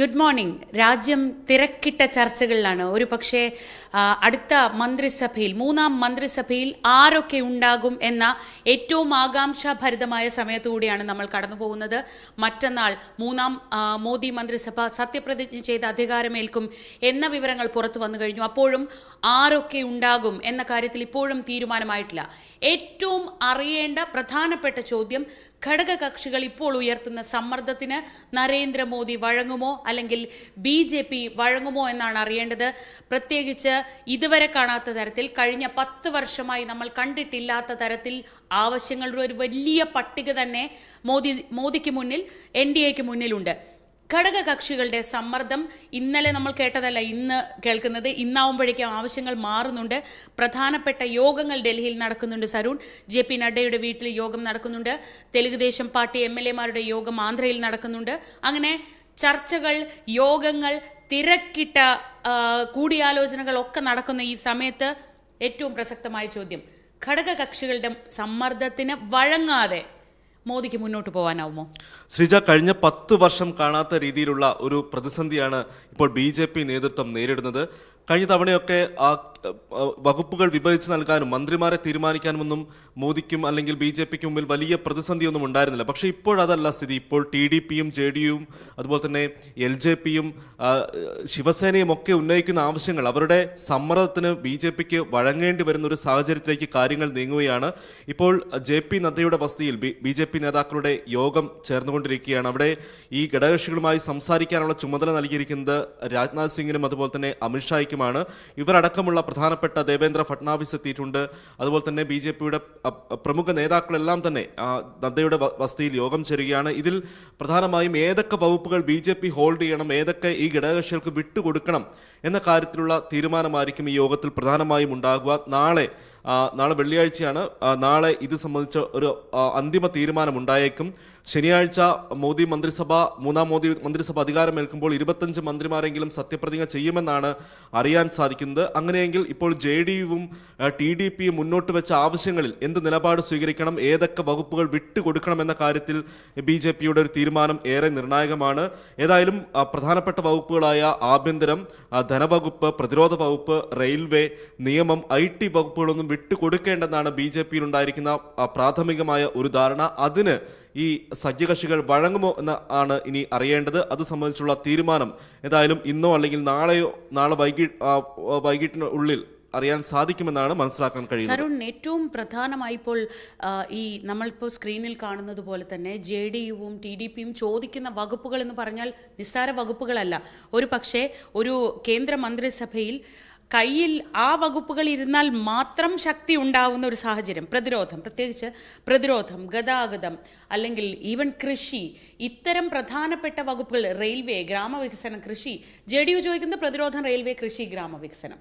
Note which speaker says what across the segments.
Speaker 1: Good morning രാജ്യം തിരക്കിട്ട ചർച്ചകളിലാണ്. ഒരു പക്ഷേ അടുത്ത മന്ത്രിസഭയിൽ മൂന്നാം മന്ത്രിസഭയിൽ ആരൊക്കെ ഉണ്ടാകും എന്ന ഏറ്റവും ആകാംക്ഷാഭരിതമായ സമയത്തുകൂടിയാണ് നമ്മൾ കടന്നു പോകുന്നത് മറ്റന്നാൾ മൂന്നാം മോദി മന്ത്രിസഭ സത്യപ്രതിജ്ഞ ചെയ്ത് അധികാരമേൽക്കും എന്ന വിവരങ്ങൾ പുറത്തു വന്നു കഴിഞ്ഞു. അപ്പോഴും ആരൊക്കെ ഉണ്ടാകും എന്ന കാര്യത്തിൽ ഇപ്പോഴും തീരുമാനമായിട്ടില്ല. ഏറ്റവും അറിയേണ്ട പ്രധാനപ്പെട്ട ചോദ്യം ഘടകകക്ഷികൾ ഇപ്പോൾ ഉയർത്തുന്ന സമ്മർദ്ദത്തിന് നരേന്ദ്രമോദി വഴങ്ങുമോ അല്ലെങ്കിൽ ബി ജെ പി വഴങ്ങുമോ എന്നാണ് അറിയേണ്ടത്. പ്രത്യേകിച്ച് ഇതുവരെ കാണാത്ത തരത്തിൽ കഴിഞ്ഞ പത്ത് വർഷമായി നമ്മൾ കണ്ടിട്ടില്ലാത്ത തരത്തിൽ ആവശ്യങ്ങളുടെ ഒരു വലിയ പട്ടിക തന്നെ മോദി മോദിക്ക് മുന്നിൽ എൻ ഡി എക്ക് മുന്നിലുണ്ട്. ഘടകകക്ഷികളുടെ സമ്മർദ്ദം ഇന്നലെ നമ്മൾ കേട്ടതല്ല ഇന്ന് കേൾക്കുന്നത്. ഇന്നാവുമ്പോഴേക്കും ആവശ്യങ്ങൾ മാറുന്നുണ്ട്. പ്രധാനപ്പെട്ട യോഗങ്ങൾ ഡൽഹിയിൽ നടക്കുന്നുണ്ട് സരുൺ. ജെ പി നഡ്ഡയുടെ വീട്ടിൽ യോഗം നടക്കുന്നുണ്ട്. തെലുഗുദേശം പാർട്ടി എം എൽ എമാരുടെ യോഗം ആന്ധ്രയിൽ നടക്കുന്നുണ്ട്. അങ്ങനെ ചർച്ചകൾ യോഗങ്ങൾ തിരക്കിട്ട കൂടിയാലോചനകളൊക്കെ നടക്കുന്ന ഈ സമയത്ത് ഏറ്റവും പ്രസക്തമായ ചോദ്യം ഘടകകക്ഷികളുടെ സമ്മർദ്ദത്തിന് വഴങ്ങാതെ മോദിക്ക് മുന്നോട്ട് പോകാനാവുമോ
Speaker 2: ശ്രീജ കഴിഞ്ഞ പത്ത് വർഷം കാണാത്ത രീതിയിലുള്ള ഒരു പ്രതിസന്ധിയാണ് ഇപ്പോൾ ബി നേതൃത്വം നേരിടുന്നത്. കഴിഞ്ഞ തവണയൊക്കെ വകുപ്പുകൾ വിഭജിച്ച് നൽകാനും മന്ത്രിമാരെ തീരുമാനിക്കാനുമൊന്നും മോദിക്കും അല്ലെങ്കിൽ ബി ജെ പിക്ക് മുമ്പിൽ വലിയ പ്രതിസന്ധിയൊന്നും ഉണ്ടായിരുന്നില്ല. പക്ഷേ ഇപ്പോഴതല്ല സ്ഥിതി. ഇപ്പോൾ ടി ഡി പിയും ജെ ഡി അതുപോലെ തന്നെ എൽ ജെ പിയും ശിവസേനയും ഒക്കെ ഉന്നയിക്കുന്ന ആവശ്യങ്ങൾ അവരുടെ സമ്മർദ്ദത്തിന് ബി ജെ പിക്ക് വഴങ്ങേണ്ടി വരുന്ന ഒരു സാഹചര്യത്തിലേക്ക് കാര്യങ്ങൾ നീങ്ങുകയാണ്. ഇപ്പോൾ ജെ പി നദ്ദയുടെ വസതിയിൽ ബി ജെ പി നേതാക്കളുടെ യോഗം ചേർന്നുകൊണ്ടിരിക്കുകയാണ്. അവിടെ ഈ ഘടകകക്ഷികളുമായി സംസാരിക്കാനുള്ള ചുമതല നൽകിയിരിക്കുന്നത് രാജ്നാഥ് സിംഗിനും അതുപോലെ തന്നെ അമിത്ഷായ്ക്കുമാണ്. ഇവരടക്കമുള്ള പ്രധാനപ്പെട്ട ദേവേന്ദ്ര ഫട്നാവിസ് എത്തിയിട്ടുണ്ട്. അതുപോലെ തന്നെ ബി ജെ പിയുടെ പ്രമുഖ നേതാക്കളെല്ലാം തന്നെ നദ്ദയുടെ വസതിയിൽ യോഗം ചേരുകയാണ്. ഇതിൽ പ്രധാനമായും ഏതൊക്കെ വകുപ്പുകൾ ബി ജെ പി ഹോൾഡ് ചെയ്യണം ഏതൊക്കെ ഈ ഘടകകക്ഷികൾക്ക് വിട്ടുകൊടുക്കണം എന്ന കാര്യത്തിലുള്ള തീരുമാനമായിരിക്കും ഈ യോഗത്തിൽ പ്രധാനമായും ഉണ്ടാകുക. നാളെ നാളെ വെള്ളിയാഴ്ചയാണ് നാളെ ഇത് സംബന്ധിച്ച ഒരു അന്തിമ തീരുമാനം ഉണ്ടായേക്കും ശനിയാഴ്ച മോദി മന്ത്രിസഭ മൂന്നാം മോദി മന്ത്രിസഭ അധികാരമേൽക്കുമ്പോൾ ഇരുപത്തഞ്ച് മന്ത്രിമാരെങ്കിലും സത്യപ്രതിജ്ഞ ചെയ്യുമെന്നാണ് അറിയാൻ സാധിക്കുന്നത്. അങ്ങനെയെങ്കിൽ ഇപ്പോൾ ജെ ഡി യുവും ടി ഡി പിയും മുന്നോട്ട് വെച്ച ആവശ്യങ്ങളിൽ എന്ത് നിലപാട് സ്വീകരിക്കണം ഏതൊക്കെ വകുപ്പുകൾ വിട്ടുകൊടുക്കണം എന്ന കാര്യത്തിൽ ബി ജെ പിയുടെ ഒരു തീരുമാനം ഏറെ നിർണായകമാണ്. ഏതായാലും പ്രധാനപ്പെട്ട വകുപ്പുകളായ ആഭ്യന്തരം ധനവകുപ്പ് പ്രതിരോധ വകുപ്പ് റെയിൽവേ നിയമം ഐ ടി വകുപ്പുകളൊന്നും വിട്ടുകൊടുക്കേണ്ടെന്നാണ് ബി ജെ പിയിലുണ്ടായിരിക്കുന്ന പ്രാഥമികമായ ഒരു ധാരണ. അതിന് ഈ സഖ്യകക്ഷികൾ വഴങ്ങുമോ എന്ന് ആണ് ഇനി അറിയേണ്ടത്. അത് സംബന്ധിച്ചുള്ള തീരുമാനം എന്തായാലും ഇന്നോ അല്ലെങ്കിൽ നാളെയോ നാളെ വൈകി വൈകിട്ടിനുള്ളിൽ അറിയാൻ സാധിക്കുമെന്നാണ് മനസ്സിലാക്കാൻ കഴിയുന്നത്.
Speaker 1: സരുൺ ഏറ്റവും പ്രധാനമായി ഇപ്പോൾ ഈ നമ്മളിപ്പോൾ സ്ക്രീനിൽ കാണുന്നത് പോലെ തന്നെ ജെ ഡി യുവും ടി ഡി പിയും ചോദിക്കുന്ന വകുപ്പുകൾ എന്ന് പറഞ്ഞാൽ നിസ്സാര വകുപ്പുകളല്ല. ഒരു പക്ഷേ ഒരു കേന്ദ്ര മന്ത്രിസഭയിൽ കയ്യിൽ ആ വകുപ്പുകൾ ഇരുന്നാൽ മാത്രം ശക്തി ഉണ്ടാവുന്ന ഒരു സാഹചര്യം. പ്രതിരോധം. പ്രത്യേകിച്ച് പ്രതിരോധം ഗതാഗതം അല്ലെങ്കിൽ ഈവൻ കൃഷി ഇത്തരം പ്രധാനപ്പെട്ട വകുപ്പുകൾ റെയിൽവേ ഗ്രാമവികസനം കൃഷി. ജെ ഡി യു ചോദിക്കുന്നത് പ്രതിരോധം റെയിൽവേ കൃഷി ഗ്രാമവികസനം.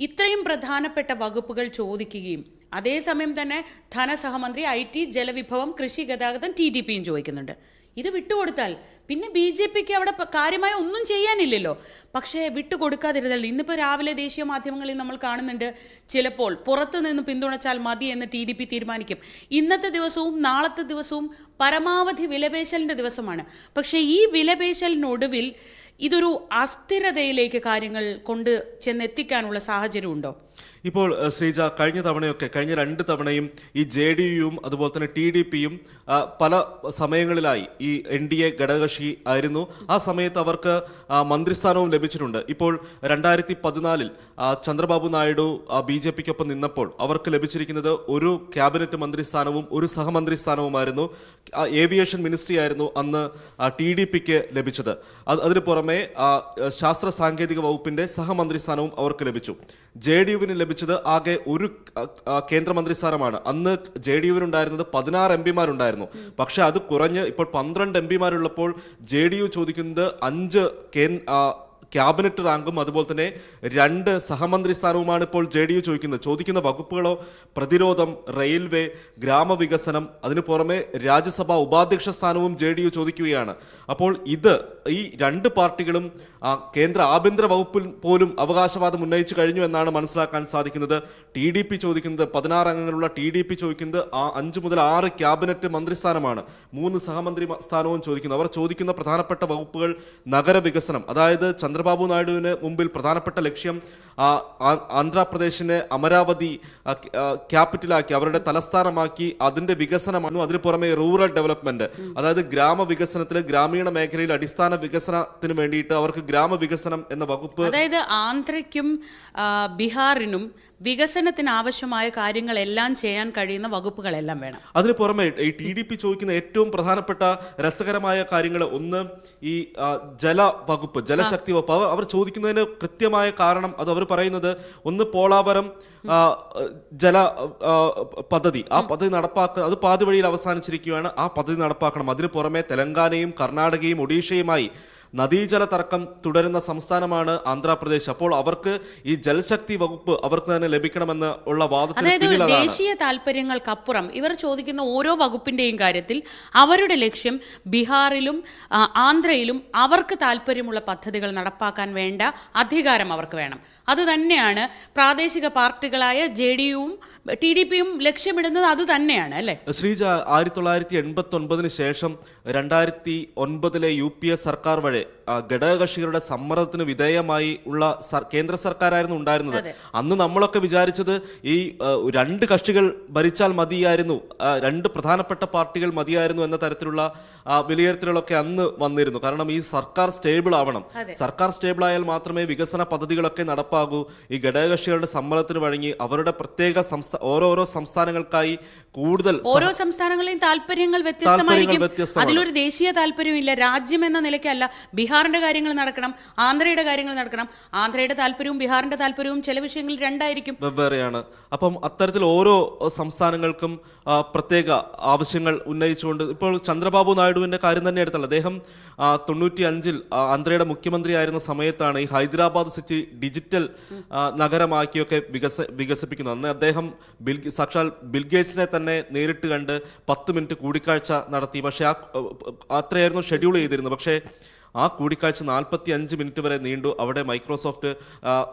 Speaker 1: ഇത്രയും പ്രധാനപ്പെട്ട വകുപ്പുകൾ ചോദിക്കുകയും അതേസമയം തന്നെ ധനസഹമന്ത്രി ഐ ടി ജലവിഭവം കൃഷി ഗതാഗതം ടി ഡി പിയും ചോദിക്കുന്നുണ്ട്. ഇത് വിട്ടുകൊടുത്താൽ. പിന്നെ ബി ജെ പിക്ക് അവിടെ കാര്യമായ ഒന്നും ചെയ്യാനില്ലല്ലോ. പക്ഷേ വിട്ടുകൊടുക്കാതിരുന്നാൽ ഇന്നിപ്പോൾ രാവിലെ ദേശീയ മാധ്യമങ്ങളിൽ നമ്മൾ കാണുന്നുണ്ട് ചിലപ്പോൾ പുറത്തു നിന്ന് പിന്തുണച്ചാൽ മതി എന്ന് ടി ഡി പി തീരുമാനിക്കും. ഇന്നത്തെ ദിവസവും നാളത്തെ ദിവസവും പരമാവധി വിലപേശലിന്റെ ദിവസമാണ്. പക്ഷേ ഈ വിലപേശലിനൊടുവിൽ ഇതൊരു അസ്ഥിരതയിലേക്ക് കാര്യങ്ങൾ കൊണ്ട് ചെന്നെത്തിക്കാനുള്ള സാഹചര്യമുണ്ടോ?
Speaker 2: ഇപ്പോൾ ശ്രീജ കഴിഞ്ഞ തവണയൊക്കെ കഴിഞ്ഞ രണ്ട് തവണയും ഈ ജെ ഡി യുവും അതുപോലെ തന്നെ ടി ഡി പിയും പല സമയങ്ങളിലായി ഈ എൻ ഡി എ ഘടകകക്ഷി ആയിരുന്നു. ആ സമയത്ത് അവർക്ക് മന്ത്രിസ്ഥാനവും ലഭിച്ചിട്ടുണ്ട്. ഇപ്പോൾ രണ്ടായിരത്തി പതിനാലിൽ ചന്ദ്രബാബു നായിഡു ബി ജെ പിക്കൊപ്പം നിന്നപ്പോൾ അവർക്ക് ലഭിച്ചിരിക്കുന്നത് ഒരു ക്യാബിനറ്റ് മന്ത്രിസ്ഥാനവും ഒരു സഹമന്ത്രി സ്ഥാനവുമായിരുന്നു ഏവിയേഷൻ മിനിസ്ട്രി ആയിരുന്നു അന്ന് ടി ഡി പിക്ക് ലഭിച്ചത്. അത് അതിന് പുറമെ ശാസ്ത്ര സാങ്കേതിക വകുപ്പിന്റെ സഹമന്ത്രി സ്ഥാനവും അവർക്ക് ലഭിച്ചു. ജെ ഡി യുവിന് ലഭിച്ചത് ആകെ ഒരു കേന്ദ്രമന്ത്രി സ്ഥാനമാണ് അന്ന് ജെ ഡി യുവിനുണ്ടായിരുന്നത് പതിനാറ് എം പിമാരുണ്ടായിരുന്നു. പക്ഷെ അത് കുറഞ്ഞ് ഇപ്പോൾ പന്ത്രണ്ട് എം പിമാരുള്ളപ്പോൾ ജെ ഡി യു ചോദിക്കുന്നത് അഞ്ച് ക്യാബിനറ്റ് റാങ്കും അതുപോലെ തന്നെ രണ്ട് സഹമന്ത്രി സ്ഥാനവുമാണ് ഇപ്പോൾ ജെ ഡി യു ചോദിക്കുന്നത്. ചോദിക്കുന്ന വകുപ്പുകളോ പ്രതിരോധം റെയിൽവേ ഗ്രാമവികസനം അതിനു പുറമെ രാജ്യസഭാ ഉപാധ്യക്ഷ സ്ഥാനവും ജെ ഡി യു ചോദിക്കുകയാണ്. അപ്പോൾ ഇത് ഈ രണ്ട് പാർട്ടികളും കേന്ദ്ര ആഭ്യന്തര വകുപ്പിൽ പോലും അവകാശവാദം ഉന്നയിച്ചു കഴിഞ്ഞു എന്നാണ് മനസ്സിലാക്കാൻ സാധിക്കുന്നത്. ടി ഡി പി ചോദിക്കുന്നത് പതിനാറ് അംഗങ്ങളുള്ള ടി ഡി പി ചോദിക്കുന്നത് ആ അഞ്ച് മുതൽ ആറ് ക്യാബിനറ്റ് മന്ത്രിസ്ഥാനമാണ്. മൂന്ന് സഹമന്ത്രി സ്ഥാനവും ചോദിക്കുന്നത് അവർ ചോദിക്കുന്ന പ്രധാനപ്പെട്ട വകുപ്പുകൾ നഗരവികസനം. അതായത് ചന്ദ്രബാബു നായിഡുവിന് മുമ്പിൽ പ്രധാനപ്പെട്ട ലക്ഷ്യം ആന്ധ്രാപ്രദേശിനെ അമരാവതി ക്യാപിറ്റലാക്കി അവരുടെ തലസ്ഥാനമാക്കി അതിന്റെ വികസനമാണ് അതിന് പുറമെ റൂറൽ ഡെവലപ്മെന്റ്. അതായത് ഗ്രാമവികസനത്തിൽ ഗ്രാമീണ മേഖലയിൽ അടിസ്ഥാന വികസനത്തിന് വേണ്ടിയിട്ട് അവർക്ക് ഗ്രാമവികസനം എന്ന വകുപ്പ്
Speaker 1: അതായത് ആന്ധ്രയ്ക്കും ബീഹാറിനും വികസനത്തിന് ആവശ്യമായ കാര്യങ്ങളെല്ലാം ചെയ്യാൻ കഴിയുന്ന വകുപ്പുകളെല്ലാം വേണം.
Speaker 2: അതിന് പുറമെ ഈ ടി ഡി പി ചോദിക്കുന്ന ഏറ്റവും പ്രധാനപ്പെട്ട രസകരമായ കാര്യങ്ങൾ ഒന്ന് ഈ ജല വകുപ്പ് ജലശക്തി വകുപ്പ്. അവർ അവർ ചോദിക്കുന്നതിന് കൃത്യമായ കാരണം അത് അവർ പറയുന്നത് ഒന്ന് പോളാവരം ജല പദ്ധതി. ആ പദ്ധതി നടപ്പാക്കുക അത് പാതി വഴിയിൽ അവസാനിച്ചിരിക്കുകയാണ്. ആ പദ്ധതി നടപ്പാക്കണം. അതിന് പുറമെ തെലങ്കാനയും കർണാടകയും ഒഡീഷയും നദീജല തർക്കം തുടരുന്ന സംസ്ഥാനമാണ് ആന്ധ്രാപ്രദേശ്. അപ്പോൾ അവർക്ക് ഈ ജലശക്തി വകുപ്പ് അവർക്ക് തന്നെ ലഭിക്കണമെന്ന് ഉള്ള വാദത്തിന്
Speaker 1: അതായത് ദേശീയ താല്പര്യങ്ങൾക്കപ്പുറം ഇവർ ചോദിക്കുന്ന ഓരോ വകുപ്പിന്റെയും കാര്യത്തിൽ അവരുടെ ലക്ഷ്യം ബീഹാറിലും ആന്ധ്രയിലും അവർക്ക് താല്പര്യമുള്ള പദ്ധതികൾ നടപ്പാക്കാൻ വേണ്ട അധികാരം അവർക്ക് വേണം. അത് തന്നെയാണ് പ്രാദേശിക പാർട്ടികളായ ജെ ഡി യുവും ടി ഡി പിയും ലക്ഷ്യമിടുന്നത് അത് തന്നെയാണ് അല്ലേ?
Speaker 2: ശ്രീജ ആയിരത്തി തൊള്ളായിരത്തി എൺപത്തി ഒൻപതിന് ശേഷം രണ്ടായിരത്തി ഒൻപതിലെ യു പി എ സർക്കാർ വഴി ഘടകകക്ഷികളുടെ സമ്മർദ്ദത്തിന് വിധേയമായി ഉള്ള കേന്ദ്ര സർക്കാരായിരുന്നു ഉണ്ടായിരുന്നത്. അന്ന് നമ്മളൊക്കെ വിചാരിച്ചത് ഈ രണ്ട് കക്ഷികൾ ഭരിച്ചാൽ മതിയായിരുന്നു രണ്ട് പ്രധാനപ്പെട്ട പാർട്ടികൾ മതിയായിരുന്നു എന്ന തരത്തിലുള്ള വിലയിരുത്തലുകളൊക്കെ അന്ന് വന്നിരുന്നു. കാരണം ഈ സർക്കാർ സ്റ്റേബിൾ ആവണം. സർക്കാർ സ്റ്റേബിൾ ആയാൽ മാത്രമേ വികസന പദ്ധതികളൊക്കെ നടപ്പാകൂ. ഈ ഘടകകക്ഷികളുടെ സമ്മർദ്ദത്തിന് വഴങ്ങി അവരുടെ പ്രത്യേക സംസ്ഥാന ഓരോരോ സംസ്ഥാനങ്ങൾക്കായി കൂടുതൽ
Speaker 1: ഓരോ സംസ്ഥാനങ്ങളെയും താല്പര്യങ്ങൾ വ്യത്യസ്തമായിരിക്കും. അതിലൊരു ദേശീയ താല്പര്യമില്ല രാജ്യം എന്ന നിലയ്ക്കല്ല. ബീഹാറിന്റെ കാര്യങ്ങൾ നടക്കണം ആന്ധ്രയുടെ കാര്യങ്ങൾ നടക്കണം. ആന്ധ്രയുടെ താല്പര്യവും ബീഹാറിന്റെ താല്പര്യവും ചില വിഷയങ്ങളിൽ രണ്ടായിരിക്കും.
Speaker 2: വെവ്വേറെയാണ്. അപ്പം അത്തരത്തിൽ ഓരോ സംസ്ഥാനങ്ങൾക്കും പ്രത്യേക ആവശ്യങ്ങൾ ഉന്നയിച്ചുകൊണ്ട് ഇപ്പോൾ ചന്ദ്രബാബു നായിഡുവിന്റെ കാര്യം തന്നെ എടുത്തല്ല അദ്ദേഹം തൊണ്ണൂറ്റി അഞ്ചിൽ ആന്ധ്രയുടെ മുഖ്യമന്ത്രിയായിരുന്ന സമയത്താണ് ഈ ഹൈദരാബാദ് സിറ്റി ഡിജിറ്റൽ നഗരമാക്കിയൊക്കെ വികസ വികസിപ്പിക്കുന്നത്. അന്ന് അദ്ദേഹം ബിൽ സാക്ഷാൽ ബിൽഗേറ്റ്സിനെ തന്നെ നേരിട്ട് കണ്ട് പത്ത് മിനിറ്റ് കൂടിക്കാഴ്ച നടത്തി. പക്ഷേ ആ അത്രയായിരുന്നു ഷെഡ്യൂൾ ചെയ്തിരുന്നത്. പക്ഷേ ആ കൂടിക്കാഴ്ച നാൽപ്പത്തി അഞ്ച് മിനിറ്റ് വരെ നീണ്ടു. അവിടെ മൈക്രോസോഫ്റ്റ്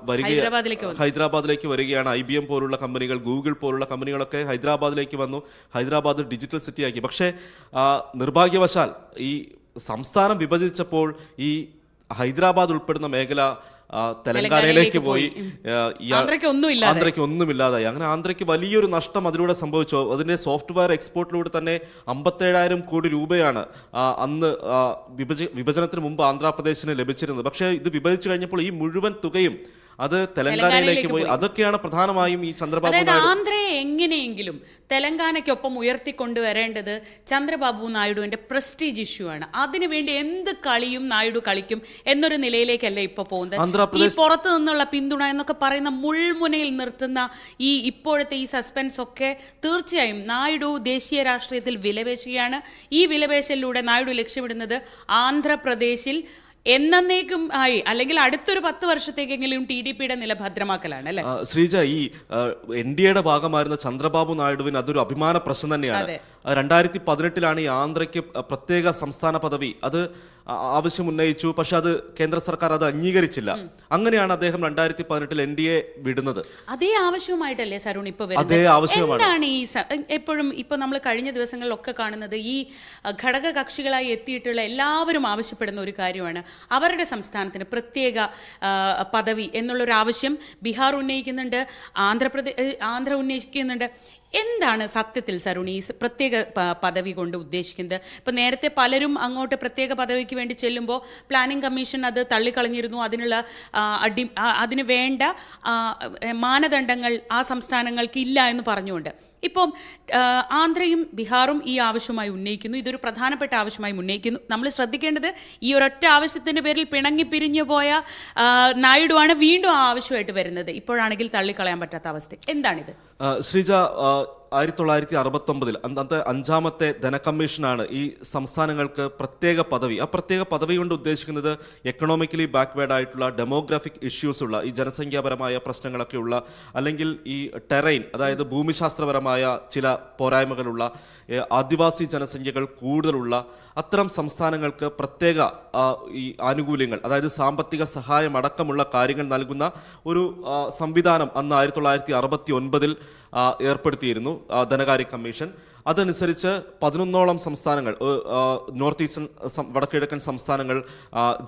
Speaker 2: വരിക വരികയാണ്
Speaker 1: ഹൈദരാബാദിലേക്ക്
Speaker 2: വരികയാണ്. ഐ ബി എം പോലുള്ള കമ്പനികൾ ഗൂഗിൾ പോലുള്ള കമ്പനികളൊക്കെ ഹൈദരാബാദിലേക്ക് വന്നു. ഹൈദരാബാദ് ഡിജിറ്റൽ സിറ്റി ആക്കി പക്ഷേ നിർഭാഗ്യവശാൽ ഈ സംസ്ഥാനം വിഭജിച്ചപ്പോൾ ഈ ഹൈദരാബാദ് ഉൾപ്പെടുന്ന മേഖല തെലങ്കാനയിലേക്ക് പോയി.
Speaker 1: ആന്ധ്രയ്ക്ക് ഒന്നുമില്ല
Speaker 2: ആന്ധ്രയ്ക്ക് ഒന്നുമില്ലാതായി. അങ്ങനെ ആന്ധ്രയ്ക്ക് വലിയൊരു നഷ്ടം അതിലൂടെ സംഭവിച്ചു. അതിന്റെ സോഫ്റ്റ്വെയർ എക്സ്പോർട്ടിലൂടെ തന്നെ അമ്പത്തേഴായിരം കോടി രൂപയാണ് അന്ന് വിഭജ വിഭജനത്തിന് മുമ്പ് ആന്ധ്രാപ്രദേശിന് ലഭിച്ചിരുന്നത്. പക്ഷേ ഇത് വിഭജിച്ചു കഴിഞ്ഞപ്പോൾ ഈ മുഴുവൻ തുകയും അത് തെലങ്കാനയിലേക്ക് പോയി. അതൊക്കെയാണ് പ്രധാനമായും ഈ ചന്ദ്രബാബു
Speaker 1: അതായത് ആന്ധ്രയെ എങ്ങനെയെങ്കിലും തെലങ്കാനയ്ക്കൊപ്പം ഉയർത്തിക്കൊണ്ടുവരേണ്ടത് ചന്ദ്രബാബു നായിഡുവിന്റെ പ്രസ്റ്റീജ് ഇഷ്യൂ ആണ്. അതിനുവേണ്ടി എന്ത് കളിയും നായിഡു കളിക്കും എന്നൊരു നിലയിലേക്കല്ല ഇപ്പൊ പോകുന്നത്? ഈ പുറത്തു നിന്നുള്ള പിന്തുണ എന്നൊക്കെ പറയുന്ന മുൾമുനയിൽ നിർത്തുന്ന ഈ ഇപ്പോഴത്തെ ഈ സസ്പെൻസ് ഒക്കെ തീർച്ചയായും നായിഡു ദേശീയ രാഷ്ട്രീയത്തിൽ വിലപേശുകയാണ്. ഈ വിലപേശലിലൂടെ നായിഡു ലക്ഷ്യമിടുന്നത് ആന്ധ്രാപ്രദേശിൽ എന്നേക്കും ആയി അല്ലെങ്കിൽ അടുത്തൊരു പത്ത് വർഷത്തേക്കെങ്കിലും ടി ഡി പിയുടെ നില ഭദ്രമാക്കലാണ് അല്ലെ?
Speaker 2: ശ്രീജ ഈ എൻ ഡി എയുടെ ഭാഗമായിരുന്ന ചന്ദ്രബാബു നായിഡുവിന് അതൊരു അഭിമാന പ്രശ്നം തന്നെയാണ്. രണ്ടായിരത്തി പതിനെട്ടിലാണ് ഈ ആന്ധ്രയ്ക്ക് പ്രത്യേക സംസ്ഥാന പദവി. അത് ആവശ്യം ഉന്നയിച്ചു. പക്ഷെ അത് കേന്ദ്ര സർക്കാർ അത് അംഗീകരിച്ചില്ല. അങ്ങനെയാണ് അദ്ദേഹം രണ്ടായിരത്തി പതിനെട്ടിൽ എൻ ഡി എ വിടുന്നത്.
Speaker 1: അതേ ആവശ്യവുമായിട്ടല്ലേ സരുൺ ഇപ്പൊ
Speaker 2: അതേ ആവശ്യമാണ്.
Speaker 1: ഈ എപ്പോഴും ഇപ്പൊ നമ്മൾ കഴിഞ്ഞ ദിവസങ്ങളിലൊക്കെ കാണുന്നത് ഈ ഘടക കക്ഷികളായി എത്തിയിട്ടുള്ള എല്ലാവരും ആവശ്യപ്പെടുന്ന ഒരു കാര്യമാണ്. അവരുടെ സംസ്ഥാനത്തിന് പ്രത്യേക പദവി എന്നുള്ളൊരു ആവശ്യം ബീഹാർ ഉന്നയിക്കുന്നുണ്ട് ആന്ധ്രാപ്രദേശ് ആന്ധ്ര ഉന്നയിക്കുന്നുണ്ട്. എന്താണ് സത്യത്തിൽ സരുണി പ്രത്യേക പദവി കൊണ്ട് ഉദ്ദേശിക്കുന്നത്? ഇപ്പം നേരത്തെ പലരും അങ്ങോട്ട് പ്രത്യേക പദവിക്ക് വേണ്ടി ചെല്ലുമ്പോൾ പ്ലാനിംഗ് കമ്മീഷൻ അത് തള്ളിക്കളഞ്ഞിരുന്നു. അതിനുള്ള അടി അതിന് വേണ്ട മാനദണ്ഡങ്ങൾ ആ സംസ്ഥാനങ്ങൾക്ക് ഇല്ല എന്ന് പറഞ്ഞുകൊണ്ട്. ഇപ്പം ആന്ധ്രയും ബീഹാറും ഈ ആവശ്യമായി ഉന്നയിക്കുന്നു. ഇതൊരു പ്രധാനപ്പെട്ട ആവശ്യമായി ഉന്നയിക്കുന്നു. നമ്മൾ ശ്രദ്ധിക്കേണ്ടത് ഈ ഒരൊറ്റ ആവശ്യത്തിന്റെ പേരിൽ പിണങ്ങി പിരിഞ്ഞു പോയ നായിഡുവാണ് വീണ്ടും ആ ആവശ്യമായിട്ട് വരുന്നത്. ഇപ്പോഴാണെങ്കിൽ തള്ളിക്കളയാൻ പറ്റാത്ത അവസ്ഥ. എന്താണിത്?
Speaker 2: ശ്രീജ ആയിരത്തി തൊള്ളായിരത്തി അറുപത്തി ഒമ്പതിൽ അന്നത്തെ അഞ്ചാമത്തെ ധനകമ്മീഷനാണ് ഈ സംസ്ഥാനങ്ങൾക്ക് പ്രത്യേക പദവി. ആ പ്രത്യേക പദവി കൊണ്ട് ഉദ്ദേശിക്കുന്നത് എക്കണോമിക്കലി ബാക്ക്വേർഡ് ആയിട്ടുള്ള ഡെമോഗ്രാഫിക് ഇഷ്യൂസ് ഉള്ള ഈ ജനസംഖ്യാപരമായ പ്രശ്നങ്ങളൊക്കെ ഉള്ള അല്ലെങ്കിൽ ഈ ടെറൈൻ അതായത് ഭൂമിശാസ്ത്രപരമായ ചില പോരായ്മകളുള്ള ആദിവാസി ജനസംഖ്യകൾ കൂടുതലുള്ള അത്തരം സംസ്ഥാനങ്ങൾക്ക് പ്രത്യേക ഈ ആനുകൂല്യങ്ങൾ അതായത് സാമ്പത്തിക സഹായം അടക്കമുള്ള കാര്യങ്ങൾ നൽകുന്ന ഒരു സംവിധാനം അന്ന് ആയിരത്തി തൊള്ളായിരത്തി അറുപത്തി ഒൻപതിൽ ഏർപ്പെടുത്തിയിരുന്നു ധനകാര്യ കമ്മീഷൻ. അതനുസരിച്ച് പതിനൊന്നോളം സംസ്ഥാനങ്ങൾ നോർത്ത് ഈസ്റ്റേൺ വടക്കിഴക്കൻ സംസ്ഥാനങ്ങൾ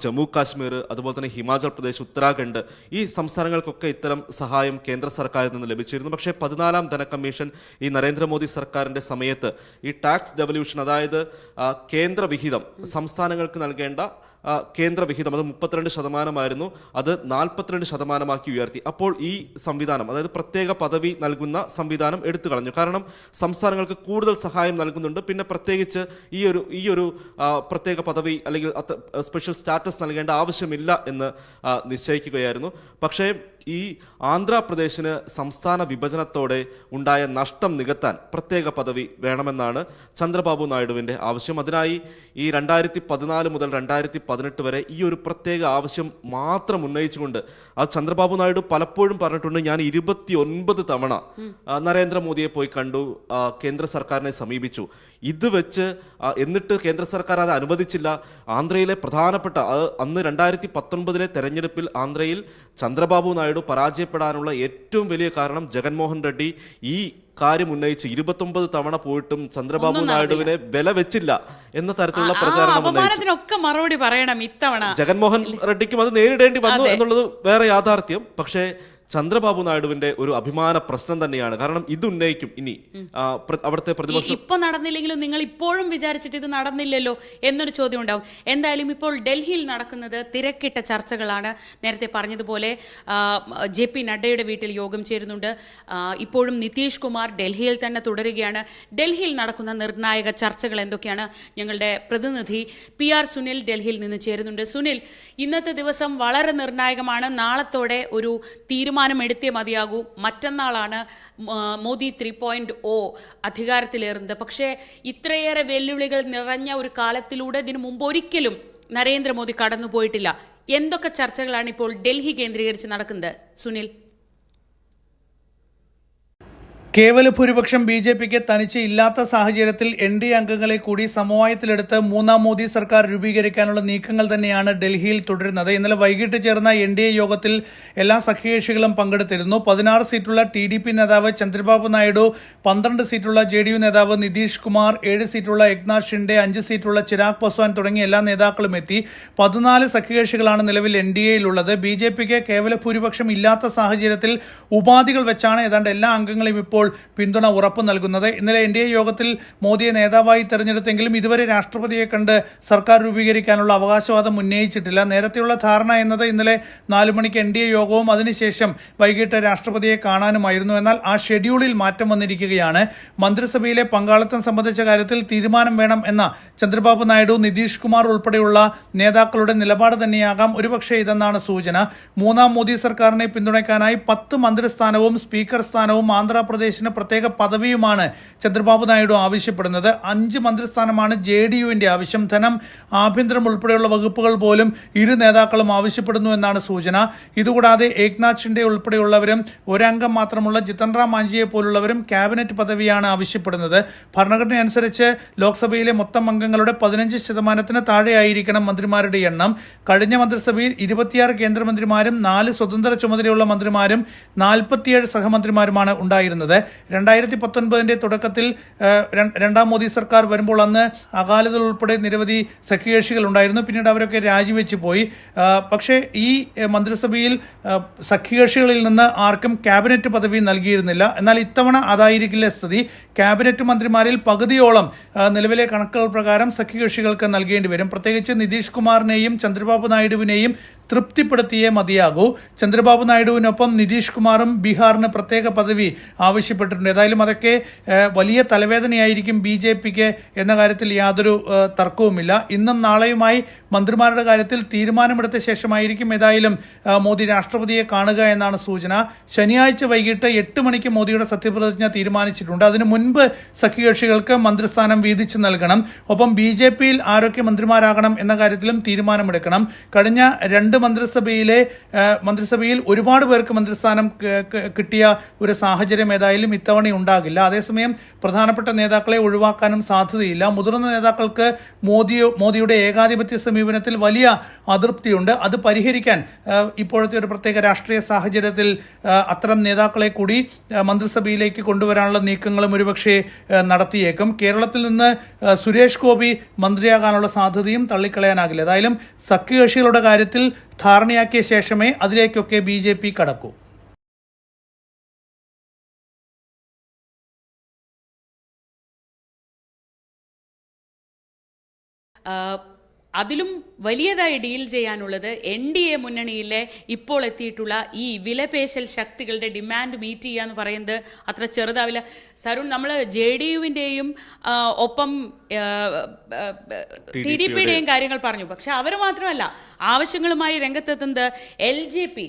Speaker 2: ജമ്മു കാശ്മീർ അതുപോലെ തന്നെ ഹിമാചൽ പ്രദേശ് ഉത്തരാഖണ്ഡ് ഈ സംസ്ഥാനങ്ങൾക്കൊക്കെ ഇത്തരം സഹായം കേന്ദ്ര സർക്കാരിൽ നിന്ന് ലഭിച്ചിരുന്നു. പക്ഷേ പതിനാലാം ധനകമ്മീഷൻ ഈ നരേന്ദ്രമോദി സർക്കാരിന്റെ സമയത്ത് ഈ ടാക്സ് ഡെവല്യൂഷൻ അതായത് കേന്ദ്രവിഹിതം കേന്ദ്ര വിഹിതം സംസ്ഥാനങ്ങൾക്ക് നൽകേണ്ട ആ, കേന്ദ്ര വിഹിതം അത് മുപ്പത്തിരണ്ട് ശതമാനമായിരുന്നു. അത് നാൽപ്പത്തിരണ്ട് ശതമാനമാക്കി ഉയർത്തി. അപ്പോൾ ഈ സംവിധാനം അതായത് പ്രത്യേക പദവി നൽകുന്ന സംവിധാനം എടുത്തു കളഞ്ഞു. കാരണം സംസ്ഥാനങ്ങൾക്ക് കൂടുതൽ സഹായം നൽകുന്നുണ്ട്. പിന്നെ പ്രത്യേകിച്ച് ഈ ഒരു ഈ ഒരു പ്രത്യേക പദവി അല്ലെങ്കിൽ സ്പെഷ്യൽ സ്റ്റാറ്റസ് നൽകേണ്ട ആവശ്യമില്ല എന്ന് നിശ്ചയിക്കുകയായിരുന്നു. പക്ഷേ ഈ ആന്ധ്രാപ്രദേശിന് സംസ്ഥാന വിഭജനത്തോടെ ഉണ്ടായ നഷ്ടം നികത്താൻ പ്രത്യേക പദവി വേണമെന്നാണ് ചന്ദ്രബാബു നായിഡുവിന്റെ ആവശ്യം. അതിനായി ഈ രണ്ടായിരത്തി പതിനാല് മുതൽ രണ്ടായിരത്തി പതിനെട്ട് വരെ ഈ ഒരു പ്രത്യേക ആവശ്യം മാത്രം ഉന്നയിച്ചുകൊണ്ട് അത് ചന്ദ്രബാബു നായിഡു പലപ്പോഴും പറഞ്ഞിട്ടുണ്ട് ഞാൻ ഇരുപത്തി ഒൻപത് തവണ നരേന്ദ്രമോദിയെ പോയി കണ്ടു കേന്ദ്ര സർക്കാരിനെ സമീപിച്ചു. ഇത് വെച്ച് എന്നിട്ട് കേന്ദ്ര സർക്കാർ അത് അനുവദിച്ചില്ല. ആന്ധ്രയിലെ പ്രധാനപ്പെട്ട അത് അന്ന് രണ്ടായിരത്തി പത്തൊൻപതിലെ തെരഞ്ഞെടുപ്പിൽ ആന്ധ്രയിൽ ചന്ദ്രബാബു നായിഡു പരാജയപ്പെടാനുള്ള ഏറ്റവും വലിയ കാരണം ജഗൻമോഹൻ റെഡ്ഡി. ഈ കാര്യം ഉന്നയിച്ച് ഇരുപത്തൊമ്പത് തവണ പോയിട്ടും ചന്ദ്രബാബു നായിഡുവിനെ വില വെച്ചില്ല എന്ന തരത്തിലുള്ള പ്രചാരണം ഉന്നയിച്ചു.
Speaker 1: മറുപടി പറയണം ഇത്തവണ.
Speaker 2: ജഗൻമോഹൻ റെഡ്ഡിക്കും അത് നേരിടേണ്ടി വന്നു എന്നുള്ളത് വേറെ യാഥാർത്ഥ്യം. പക്ഷേ ചന്ദ്രബാബു നായിഡുവിന്റെ ഒരു അഭിമാന പ്രശ്നം തന്നെയാണ്. കാരണം ഇത് ഉന്നയിക്കും. ഇനി അവിടുത്തെ പ്രതിപക്ഷം
Speaker 1: ഇപ്പൊ നടന്നില്ലെങ്കിലും നിങ്ങൾ ഇപ്പോഴും വിചാരിച്ചിട്ട് ഇത് നടന്നില്ലല്ലോ എന്നൊരു ചോദ്യം ഉണ്ടാവും. എന്തായാലും ഇപ്പോൾ ഡൽഹിയിൽ നടക്കുന്നത് തിരക്കിട്ട ചർച്ചകളാണ്. നേരത്തെ പറഞ്ഞതുപോലെ ജെ പി നഡ്ഡയുടെ വീട്ടിൽ യോഗം ചേരുന്നുണ്ട്. ഇപ്പോഴും നിതീഷ് കുമാർ ഡൽഹിയിൽ തന്നെ തുടരുകയാണ്. ഡൽഹിയിൽ നടക്കുന്ന നിർണായക ചർച്ചകൾ എന്തൊക്കെയാണ്? ഞങ്ങളുടെ പ്രതിനിധി പി ആർ സുനിൽ ഡൽഹിയിൽ നിന്ന് ചേരുന്നുണ്ട്. സുനിൽ ഇന്നത്തെ ദിവസം വളരെ നിർണായകമാണ്. നാളത്തോടെ ഒരു തീരുമാനം എടുത്തേ മതിയാകൂ. മറ്റന്നാളാണ് മോദി ത്രീ പോയിന്റ് ഒ അധികാരത്തിലേറുന്നത്. പക്ഷേ ഇത്രയേറെ വെല്ലുവിളികൾ നിറഞ്ഞ ഒരു കാലത്തിലൂടെ ഇതിനു മുമ്പ് ഒരിക്കലും നരേന്ദ്രമോദി കടന്നുപോയിട്ടില്ല. എന്തൊക്കെ ചർച്ചകളാണ് ഇപ്പോൾ ഡൽഹി കേന്ദ്രീകരിച്ച് നടക്കുന്നത്? സുനിൽ?
Speaker 3: കേവല ഭൂരിപക്ഷം ബി ജെ പിക്ക് തനിച്ച് ഇല്ലാത്ത സാഹചര്യത്തിൽ എൻ ഡി അംഗങ്ങളെ കൂടി സമവായത്തിലെടുത്ത് മൂന്നാം മോദി സർക്കാർ രൂപീകരിക്കാനുള്ള നീക്കങ്ങൾ തന്നെയാണ് ഡൽഹിയിൽ തുടരുന്നത്. ഇന്നലെ വൈകിട്ട് ചേർന്ന എൻ ഡി എ യോഗത്തിൽ എല്ലാ സഖ്യകക്ഷികളും പങ്കെടുത്തിരുന്നു. പതിനാറ് സീറ്റുള്ള ടി ഡി പി നേതാവ് ചന്ദ്രബാബു നായിഡു പന്ത്രണ്ട് സീറ്റുള്ള ജെ ഡി യു നേതാവ് നിതീഷ് കുമാർ ഏഴ് സീറ്റുള്ള ഏക്നാഥ് ഷിൻഡെ അഞ്ച് സീറ്റുള്ള ചിരാഗ് പസ്വാൻ തുടങ്ങിയ എല്ലാ നേതാക്കളും എത്തി. പതിനാല് സഖ്യകക്ഷികളാണ് നിലവിൽ എൻ ഡി എയിലുള്ളത്. ബി ജെ പിക്ക് കേവല ഭൂരിപക്ഷം ഇല്ലാത്ത സാഹചര്യത്തിൽ ഉപാധികൾ വെച്ചാണ് ഏതാണ്ട് എല്ലാ അംഗങ്ങളെയും ഇപ്പോൾ പിന്തുണ ഉറപ്പ് നൽകുന്നത്. ഇന്നലെ എൻ ഡി എ യോഗത്തിൽ മോദിയെ നേതാവായി തെരഞ്ഞെടുത്തെങ്കിലും ഇതുവരെ രാഷ്ട്രപതിയെ കണ്ട് സർക്കാർ രൂപീകരിക്കാനുള്ള അവകാശവാദം ഉന്നയിച്ചിട്ടില്ല. നേരത്തെയുള്ള ധാരണ എന്നത് ഇന്നലെ നാലു മണിക്ക് എൻ ഡി എ യോഗവും അതിനുശേഷം വൈകിട്ട് രാഷ്ട്രപതിയെ കാണാനുമായിരുന്നു. എന്നാൽ ആ ഷെഡ്യൂളിൽ മാറ്റം വന്നിരിക്കുകയാണ്. മന്ത്രിസഭയിലെ പങ്കാളിത്തം സംബന്ധിച്ച കാര്യത്തിൽ തീരുമാനം വേണം എന്ന ചന്ദ്രബാബു നായിഡു നിതീഷ് കുമാർ ഉൾപ്പെടെയുള്ള നേതാക്കളുടെ നിലപാട് തന്നെയാകാം. ഒരുപക്ഷെ ഇതെന്നാണ് സൂചന. മൂന്നാം മോദി സർക്കാരിനെ പിന്തുണയ്ക്കാനായി പത്ത് മന്ത്രിസ്ഥാനവും സ്പീക്കർ സ്ഥാനവും ആന്ധ്രാപ്രദേശിന് പ്രത്യേക പദവിയുമാണ് ചന്ദ്രബാബു നായിഡു ആവശ്യപ്പെടുന്നത്. അഞ്ച് മന്ത്രിസ്ഥാനമാണ് ജെ ഡി യുവിന്റെ ആവശ്യം. ധനം ആഭ്യന്തരം ഉൾപ്പെടെയുള്ള വകുപ്പുകൾ പോലും ഇരു നേതാക്കളും ആവശ്യപ്പെടുന്നു എന്നാണ് സൂചന. ഇതുകൂടാതെ ഏക്നാഥ് ഷിൻഡെ ഉൾപ്പെടെയുള്ളവരും ഒരംഗം മാത്രമുള്ള ജിതൻറാം മാഞ്ചിയെ പോലുള്ളവരും ക്യാബിനറ്റ് പദവിയാണ് ആവശ്യപ്പെടുന്നത്. ഭരണഘടന അനുസരിച്ച് ലോക്സഭയിലെ മൊത്തം അംഗങ്ങളുടെ പതിനഞ്ച് ശതമാനത്തിന് താഴെയായിരിക്കണം മന്ത്രിമാരുടെ എണ്ണം. കഴിഞ്ഞ മന്ത്രിസഭയിൽ ഇരുപത്തിയാറ് കേന്ദ്രമന്ത്രിമാരും നാല് സ്വതന്ത്ര ചുമതലയുള്ള മന്ത്രിമാരും നാൽപ്പത്തിയേഴ് സഹമന്ത്രിമാരുമാണ് ഉണ്ടായിരുന്നത്. രണ്ടായിരത്തി പത്തൊൻപതിന്റെ തുടക്കത്തിൽ രണ്ടാം മോദി സർക്കാർ വരുമ്പോൾ അന്ന് അകാലിദൾ ഉൾപ്പെടെ നിരവധി സഖ്യകക്ഷികൾ ഉണ്ടായിരുന്നു. പിന്നീട് അവരൊക്കെ രാജിവെച്ച് പോയി. പക്ഷേ ഈ മന്ത്രിസഭയിൽ സഖ്യകക്ഷികളിൽ നിന്ന് ആർക്കും ക്യാബിനറ്റ് പദവി നൽകിയിരുന്നില്ല. എന്നാൽ ഇത്തവണ അതായിരിക്കില്ല സ്ഥിതി. ക്യാബിനറ്റ് മന്ത്രിമാരിൽ പകുതിയോളം നിലവിലെ കണക്കുകൾ പ്രകാരം സഖ്യകക്ഷികൾക്ക് നൽകേണ്ടി വരും. പ്രത്യേകിച്ച് നിതീഷ് കുമാറിനെയും ചന്ദ്രബാബു നായിഡുവിനെയും തൃപ്തിപ്പെടുത്തിയേ മതിയാകൂ. ചന്ദ്രബാബു നായിഡുവിനൊപ്പം നിതീഷ് കുമാറും ബീഹാറിന് പ്രത്യേക പദവി ആവശ്യപ്പെട്ടിട്ടുണ്ട്. ഏതായാലും അതൊക്കെ വലിയ തലവേദനയായിരിക്കും ബി ജെ പിക്ക് എന്ന കാര്യത്തിൽ യാതൊരു തർക്കവുമില്ല. ഇന്നും നാളെയുമായി മന്ത്രിമാരുടെ കാര്യത്തിൽ തീരുമാനമെടുത്ത ശേഷമായിരിക്കും ഏതായാലും മോദി രാഷ്ട്രപതിയെ കാണുക എന്നാണ് സൂചന. ശനിയാഴ്ച വൈകിട്ട് എട്ട് മണിക്ക് മോദിയുടെ സത്യപ്രതിജ്ഞ തീരുമാനിച്ചിട്ടുണ്ട്. അതിനു മുൻപ് സഖ്യകക്ഷികൾക്ക് മന്ത്രിസ്ഥാനം വീതിച്ചു നൽകണം. ഒപ്പം ബി ജെ പിയിൽ ആരൊക്കെ മന്ത്രിമാരാകണം എന്ന കാര്യത്തിലും തീരുമാനമെടുക്കണം. കഴിഞ്ഞ രണ്ട് മന്ത്രിസഭയിലെ മന്ത്രിസഭയിൽ ഒരുപാട് പേർക്ക് മന്ത്രിസ്ഥാനം കിട്ടിയ ഒരു സാഹചര്യം ഏതായാലും ഇത്തവണ ഉണ്ടാകില്ല. അതേസമയം പ്രധാനപ്പെട്ട നേതാക്കളെ ഒഴിവാക്കാനും സാധ്യതയില്ല. മുതിർന്ന നേതാക്കൾക്ക് മോദിയോ മോദിയുടെ ഏകാധിപത്യ സമീപനത്തിൽ വലിയ അതൃപ്തിയുണ്ട്. അത് പരിഹരിക്കാൻ ഇപ്പോഴത്തെ ഒരു പ്രത്യേക രാഷ്ട്രീയ സാഹചര്യത്തിൽ അത്തരം നേതാക്കളെ കൂടി മന്ത്രിസഭയിലേക്ക് കൊണ്ടുവരാനുള്ള നീക്കങ്ങളും ഒരുപക്ഷെ നടത്തിയേക്കും. കേരളത്തിൽ നിന്ന് സുരേഷ് ഗോപി മന്ത്രിയാകാനുള്ള സാധ്യതയും തള്ളിക്കളയാനാകില്ല. ഏതായാലും സഖ്യകക്ഷികളുടെ കാര്യത്തിൽ ധാരണയാക്കിയ ശേഷമേ അതിലേക്കൊക്കെ ബി ജെ പി കടക്കൂ.
Speaker 1: ആ, അതിലും വലിയതായി ഡീൽ ചെയ്യാനുള്ളത് എൻ ഡി എ മുന്നണിയിലെ ഇപ്പോൾ എത്തിയിട്ടുള്ള ഈ വിലപേശൽ ശക്തികളുടെ ഡിമാൻഡ് മീറ്റ് ചെയ്യുക എന്ന് പറയുന്നത് അത്ര ചെറുതാവില്ല. സരുൺ നമ്മൾ ജെ ഡി യുവിന്റെയും ഒപ്പം ടി ഡി പിയുടെയും കാര്യങ്ങൾ പറഞ്ഞു. പക്ഷെ അവർ മാത്രമല്ല ആവശ്യങ്ങളുമായി രംഗത്തെത്തുന്നത് എൽ ജെ പി.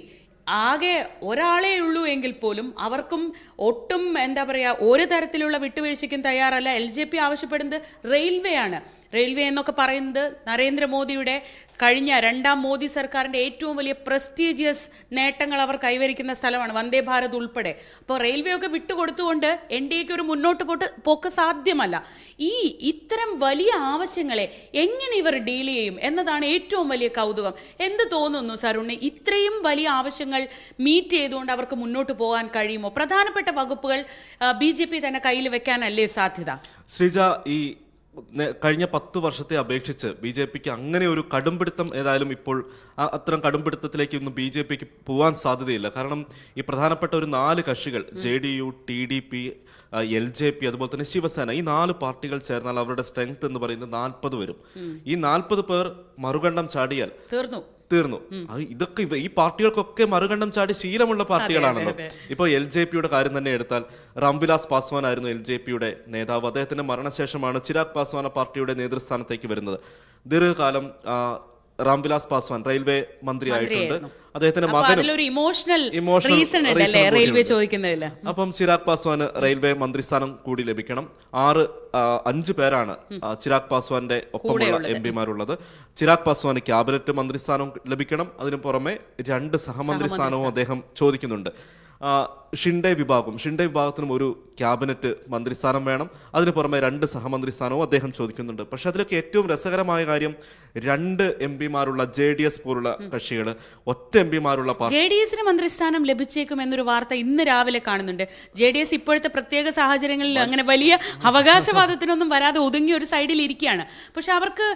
Speaker 1: ആകെ ഒരാളേ ഉള്ളൂ എങ്കിൽ പോലും അവർക്കും ഒട്ടും എന്താ പറയുക ഒരു തരത്തിലുള്ള വിട്ടുവീഴ്ചയ്ക്കും തയ്യാറല്ല. എൽ ജെ പി ആവശ്യപ്പെടുന്നത് റെയിൽവേ ആണ് റെയിൽവേ എന്നൊക്കെ പറയുന്നത് നരേന്ദ്രമോദിയുടെ കഴിഞ്ഞ രണ്ടാം മോദി സർക്കാരിന്റെ ഏറ്റവും വലിയ പ്രസ്റ്റീജിയസ് നേട്ടങ്ങൾ അവർ കൈവരിക്കുന്ന സ്ഥലമാണ് വന്ദേ ഭാരത് ഉൾപ്പെടെ. അപ്പോൾ റെയിൽവേ ഒക്കെ വിട്ടുകൊടുത്തുകൊണ്ട് എൻ ഡി എക്ക് ഒരു മുന്നോട്ട് പോട്ട് പോക്ക് സാധ്യമല്ല. ഈ ഇത്തരം വലിയ ആവശ്യങ്ങളെ എങ്ങനെ ഇവർ ഡീൽ ചെയ്യും എന്നതാണ് ഏറ്റവും വലിയ കൗതുകം. എന്ത് തോന്നുന്നു സരുണ്? ഇത്രയും വലിയ ആവശ്യങ്ങൾ മീറ്റ് ചെയ്തുകൊണ്ട് അവർക്ക് മുന്നോട്ട് പോകാൻ കഴിയുമോ? പ്രധാനപ്പെട്ട വകുപ്പുകൾ ബി ജെ പി തന്നെ കയ്യിൽ വെക്കാനല്ലേ സാധ്യത?
Speaker 2: ശ്രീജ ഈ കഴിഞ്ഞ പത്ത് വർഷത്തെ അപേക്ഷിച്ച് ബി ജെ പിക്ക് അങ്ങനെ ഒരു കടുംപിടുത്തം ഏതായാലും ഇപ്പോൾ അത്തരം കടുംപിടുത്തത്തിലേക്ക് ഒന്നും ബി ജെ പിക്ക് പോകാൻ സാധ്യതയില്ല. കാരണം ഈ പ്രധാനപ്പെട്ട ഒരു നാല് കക്ഷികൾ J D U T D P L J P അതുപോലെ തന്നെ ശിവസേന ഈ നാല് പാർട്ടികൾ ചേർന്നാൽ അവരുടെ സ്ട്രെങ്ത് എന്ന് പറയുന്നത് നാൽപ്പത് വരും. ഈ നാൽപ്പത് പേർ മറുകണ്ഠം ചാടിയാൽ
Speaker 1: തീർന്നു.
Speaker 2: തീർന്നു. ഇതൊക്കെ ഈ പാർട്ടികൾക്കൊക്കെ മറുകണ്ഠം ചാടി ശീലമുള്ള പാർട്ടികളാണല്ലോ. ഇപ്പോൾ എൽ ജെ പിയുടെ കാര്യം തന്നെ എടുത്താൽ റാംവിലാസ് പാസ്വാൻ ആയിരുന്നു എൽ ജെ പിയുടെ നേതാവ്. അദ്ദേഹത്തിന്റെ മരണശേഷമാണ് ചിരാഗ് പാസ്വാൻ പാർട്ടിയുടെ നേതൃസ്ഥാനത്തേക്ക് വരുന്നത്. ദീർഘകാലം രാംവിലാസ് പാസ്വാൻ റെയിൽവേ മന്ത്രിയായിട്ടുണ്ട്. അദ്ദേഹത്തിന്റെ മകനും
Speaker 1: ഇമോഷണൽ റെയിൽവേ. ചോദിക്കുന്നതിൽ
Speaker 2: അപ്പം ചിരാഗ് പാസ്വാന് റെയിൽവേ മന്ത്രിസ്ഥാനം കൂടി ലഭിക്കണം. ആറ് അഞ്ച് പേരാണ് ചിരാഗ് പാസ്വാന്റെ ഒപ്പമുള്ള എം പിമാരുള്ളത്. ചിരാഗ് പാസ്വാന് ക്യാബിനറ്റ് മന്ത്രിസ്ഥാനം ലഭിക്കണം. അതിനു പുറമെ രണ്ട് സഹമന്ത്രി സ്ഥാനവും അദ്ദേഹം ചോദിക്കുന്നുണ്ട്. ഷിൻഡെ വിഭാഗം. ഷിൻഡെ വിഭാഗത്തിനും ഒരു ക്യാബിനറ്റ് മന്ത്രിസ്ഥാനം വേണം. അതിന് പുറമെ രണ്ട് സഹമന്ത്രി സ്ഥാനവും അദ്ദേഹം ചോദിക്കുന്നുണ്ട്. പക്ഷെ അതിലൊക്കെ ഏറ്റവും രസകരമായ കാര്യം രണ്ട് എം പിമാരുള്ള ജെ ഡി എസ് പോലുള്ള കക്ഷികൾ ഒറ്റ എം പിമാരുള്ള
Speaker 1: ജെ ഡി എസിന് മന്ത്രിസ്ഥാനം ലഭിച്ചേക്കും എന്നൊരു വാർത്ത ഇന്ന് രാവിലെ കാണുന്നുണ്ട്. ജെ ഡി എസ് ഇപ്പോഴത്തെ പ്രത്യേക സാഹചര്യങ്ങളിൽ അങ്ങനെ വലിയ അവകാശവാദത്തിനൊന്നും വരാതെ ഒതുങ്ങി ഒരു സൈഡിൽ ഇരിക്കുകയാണ്. പക്ഷെ അവർക്ക്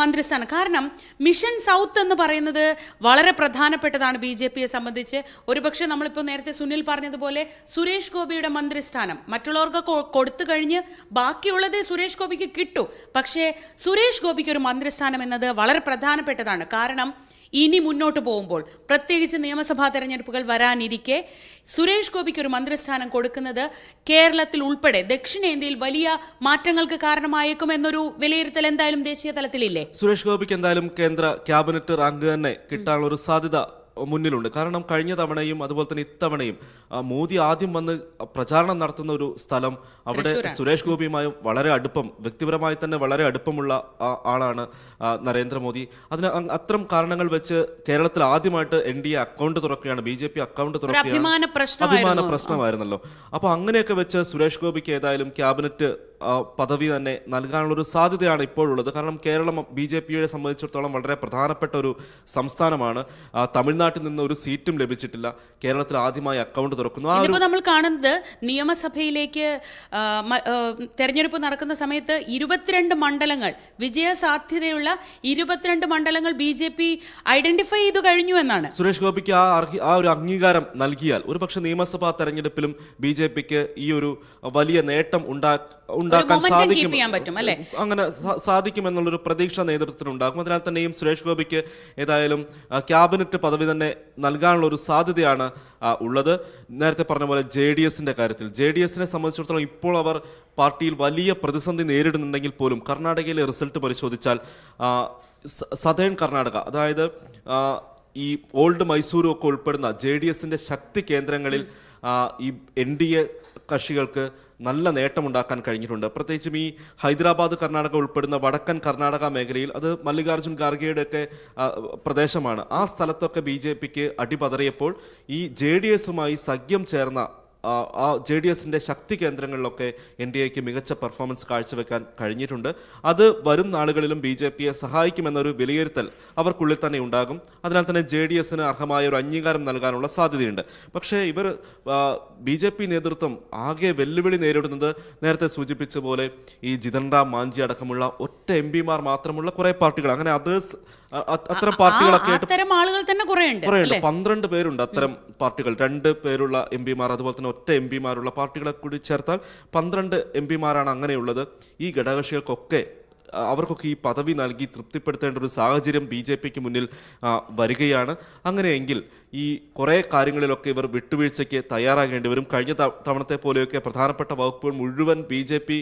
Speaker 1: മന്ത്രിസ്ഥാനം. കാരണം മിഷൻ സൗത്ത് എന്ന് പറയുന്നത് വളരെ പ്രധാനപ്പെട്ടതാണ് ബി ജെ പിയെ സംബന്ധിച്ച്. ഒരുപക്ഷെ നമ്മളിപ്പോൾ നേരത്തെ സുനിൽ പറഞ്ഞതുപോലെ സുരേഷ് ഗോപിയുടെ മന്ത്രിസ്ഥാനം. മറ്റുള്ളവർക്ക് കൊടുത്തു കഴിഞ്ഞ് ബാക്കിയുള്ളത് സുരേഷ് ഗോപിക്ക് കിട്ടൂ. പക്ഷേ സുരേഷ് ഗോപിക്ക് ഒരു മന്ത്രിസ്ഥാനം എന്നത് വളരെ പ്രധാനപ്പെട്ടതാണ്. കാരണം ഇനി മുന്നോട്ട് പോകുമ്പോൾ പ്രത്യേകിച്ച് നിയമസഭാ തെരഞ്ഞെടുപ്പുകൾ വരാനിരിക്കെ സുരേഷ് ഗോപിക്ക് ഒരു മന്ത്രിസ്ഥാനം കൊടുക്കുന്നത് കേരളത്തിൽ ഉൾപ്പെടെ ദക്ഷിണേന്ത്യയിൽ വലിയ മാറ്റങ്ങൾക്ക് കാരണമായേക്കും എന്നൊരു വിലയിരുത്തൽ എന്തായാലും ദേശീയ തലത്തിലില്ലേ?
Speaker 2: സുരേഷ് ഗോപിക്ക് എന്തായാലും കേന്ദ്ര ക്യാബിനറ്റ് റാങ്ക് തന്നെ കിട്ടാനുള്ള ഒരു സാധ്യത മുന്നിലുണ്ട്. കാരണം കഴിഞ്ഞ തവണയും അതുപോലെ തന്നെ ഇത്തവണയും മോദി ആദ്യം വന്ന് പ്രചാരണം നടത്തുന്ന ഒരു സ്ഥലം അവിടെ സുരേഷ് ഗോപിയുമായി വളരെ അടുപ്പം വ്യക്തിപരമായി തന്നെ വളരെ അടുപ്പമുള്ള ആളാണ് നരേന്ദ്രമോദി. അതിന് അത്തരം കാരണങ്ങൾ വെച്ച് കേരളത്തിൽ ആദ്യമായിട്ട് എൻ ഡി എ അക്കൗണ്ട് തുറക്കുകയാണ് ബി ജെ പി അക്കൗണ്ട് തുറക്കുകയാണ്. അഭിമാന പ്രശ്നമായിരുന്നല്ലോ. അപ്പൊ അങ്ങനെയൊക്കെ വെച്ച് സുരേഷ് ഗോപിക്ക് ഏതായാലും ക്യാബിനറ്റ് പദവി തന്നെ നൽകാനുള്ള ഒരു സാധ്യതയാണ് ഇപ്പോഴുള്ളത്. കാരണം കേരളം ബി ജെ പിയെ സംബന്ധിച്ചിടത്തോളം വളരെ പ്രധാനപ്പെട്ട ഒരു സംസ്ഥാനമാണ്. തമിഴ്നാട്ടിൽ നിന്ന് ഒരു സീറ്റും ലഭിച്ചിട്ടില്ല. കേരളത്തിൽ ആദ്യമായി അക്കൗണ്ട് തുറക്കുന്നു. ആ ഒരു
Speaker 1: നമ്മൾ കാണുന്നത് നിയമസഭയിലേക്ക് തെരഞ്ഞെടുപ്പ് നടക്കുന്ന സമയത്ത് ഇരുപത്തിരണ്ട് മണ്ഡലങ്ങൾ വിജയ സാധ്യതയുള്ള ഇരുപത്തിരണ്ട് മണ്ഡലങ്ങൾ ബി ജെ പി ഐഡന്റിഫൈ ചെയ്തു കഴിഞ്ഞു എന്നാണ്.
Speaker 2: സുരേഷ് ഗോപിക്ക് ആ ആ ഒരു അംഗീകാരം നൽകിയാൽ ഒരുപക്ഷെ നിയമസഭാ തെരഞ്ഞെടുപ്പിലും ബി ജെ പിക്ക് ഈ ഒരു വലിയ നേട്ടം ഉണ്ടാ ഉണ്ടാക്കാൻ സാധിക്കും? അങ്ങനെ സാധിക്കുമെന്നുള്ളൊരു പ്രതീക്ഷ നേതൃത്വത്തിനുണ്ടാകും അതിനാൽ തന്നെയും സുരേഷ് ഗോപിക്ക് ഏതായാലും ക്യാബിനറ്റ് പദവി തന്നെ നൽകാനുള്ള ഒരു സാധ്യതയാണ് ഉള്ളത്. നേരത്തെ പറഞ്ഞ പോലെ ജെ ഡി എസിന്റെ കാര്യത്തിൽ. ജെ ഡി എസിനെ സംബന്ധിച്ചിടത്തോളം ഇപ്പോൾ അവർ പാർട്ടിയിൽ വലിയ പ്രതിസന്ധി നേരിടുന്നുണ്ടെങ്കിൽ പോലും കർണാടകയിലെ റിസൾട്ട് പരിശോധിച്ചാൽ സതേൺ കർണാടക അതായത് ഈ ഓൾഡ് മൈസൂരും ഒക്കെ ഉൾപ്പെടുന്ന ജെ ഡി എസിന്റെ ശക്തി കേന്ദ്രങ്ങളിൽ ഈ എൻ ഡി എ കക്ഷികൾക്ക് നല്ല നേട്ടമുണ്ടാക്കാൻ കഴിഞ്ഞിട്ടുണ്ട്. പ്രത്യേകിച്ചും ഈ ഹൈദരാബാദ് കർണാടക ഉൾപ്പെടുന്ന വടക്കൻ കർണാടക മേഖലയിൽ അത് മല്ലികാർജുൻ ഖാർഗെയുടെ ഒക്കെ പ്രദേശമാണ്. ആ സ്ഥലത്തൊക്കെ ബി ജെ പിക്ക് അടിപതറിയപ്പോൾ ഈ ജെ ഡി എസുമായി സഖ്യം ചേർന്ന ആ, ജെ ഡി എസിന്റെ ശക്തി കേന്ദ്രങ്ങളിലൊക്കെ എൻ ഡി എക്ക് മികച്ച പെർഫോമൻസ് കാഴ്ചവെക്കാൻ കഴിഞ്ഞിട്ടുണ്ട്. അത് വരും നാളുകളിലും ബി ജെ പിയെ സഹായിക്കുമെന്നൊരു വിലയിരുത്തൽ അവർക്കുള്ളിൽ തന്നെ ഉണ്ടാകും. അതിനാൽ തന്നെ ജെ ഡി എസിന് അർഹമായ ഒരു അംഗീകാരം നൽകാനുള്ള സാധ്യതയുണ്ട്. പക്ഷേ ഇവർ ബി ജെ പി നേതൃത്വം ആകെ വെല്ലുവിളി നേരിടുന്നത് നേരത്തെ സൂചിപ്പിച്ച പോലെ ഈ ജിതൻ റാം മാഞ്ചി അടക്കമുള്ള ഒറ്റ എം പിമാർ മാത്രമുള്ള കുറേ പാർട്ടികൾ. അങ്ങനെ അതേഴ്സ് അത്തരം പാർട്ടികളൊക്കെ
Speaker 1: അത്തരം ആളുകൾ തന്നെ
Speaker 2: കുറേയുണ്ട് പന്ത്രണ്ട് പേരുണ്ട് അത്തരം പാർട്ടികൾ. രണ്ട് പേരുള്ള എം പിമാർ അതുപോലെ തന്നെ ഒറ്റ എം പിമാരുള്ള പാർട്ടികളെ കൂടി ചേർത്താൽ പന്ത്രണ്ട് എം പിമാരാണ് അങ്ങനെയുള്ളത്. ഈ ഘടകകക്ഷികൾക്കൊക്കെ അവർക്കൊക്കെ ഈ പദവി നൽകി തൃപ്തിപ്പെടുത്തേണ്ട ഒരു സാഹചര്യം ബി ജെ പിക്ക് മുന്നിൽ വരികയാണ്. അങ്ങനെയെങ്കിൽ ഈ കുറേ കാര്യങ്ങളിലൊക്കെ ഇവർ വിട്ടുവീഴ്ചയ്ക്ക് തയ്യാറാകേണ്ടി വരും. കഴിഞ്ഞ തവണത്തെ പോലെയൊക്കെ പ്രധാനപ്പെട്ട വകുപ്പുകൾ മുഴുവൻ ബി ജെ പി